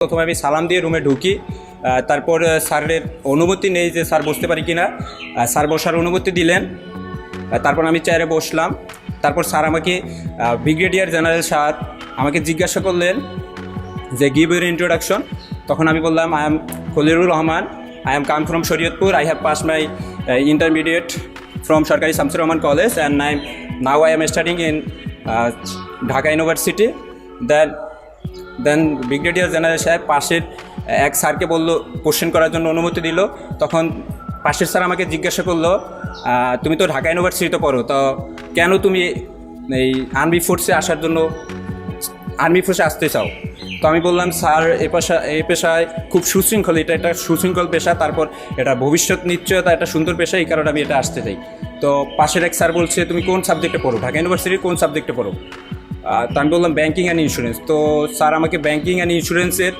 প্রথমে আমি সালাম দিয়ে রুমে ঢুকি তারপর স্যারের অনুমতি নেই যে স্যার বসতে পারি কিনা। আহ, স্যার বসার অনুমতি দিলেন। তারপর আমি চেয়ারে বসলাম। তারপর স্যার আমাকে ব্রিগেডিয়ার জেনারেল স্যার আমাকে জিজ্ঞাসা করলেন যে গিভ ইউর ইন্ট্রোডাকশন তখন আমি বললাম I am Khalilur Rahman I am come from Shariatpur I have pass my intermediate from সরকারি Shamsur Rahman college and Naim now I am studying in Dhaka university then then brigadier general সাহেব পাশের এক স্যারকে বলল question করার জন্য অনুমতি দিল। তখন পাশের স্যার আমাকে জিজ্ঞাসা করল তুমি তো ঢাকা ইউনিভার্সিটিতে পড়ো, তো কেন তুমি এই আর্মি ফোর্সে আসার জন্য আর্মি ফোর্সে আসতে চাও? তো আমি বললাম, স্যার, এ পেশা এই পেশায় খুব সুশৃঙ্খল, এটা একটা সুশৃঙ্খল পেশা, তারপর এটা ভবিষ্যৎ নিশ্চয়তা একটা সুন্দর পেশা, এই কারণে আমি এটা আসতে চাই। তো পাশের এক স্যার বলছে, তুমি কোন সাবজেক্টে পড়ো? ঢাকা ইউনিভার্সিটির কোন সাবজেক্টে পড়ো? তো আমি বললাম ব্যাঙ্কিং অ্যান্ড ইন্স্যুরেন্স তো স্যার আমাকে ব্যাঙ্কিং অ্যান্ড ইন্স্যুরেন্সের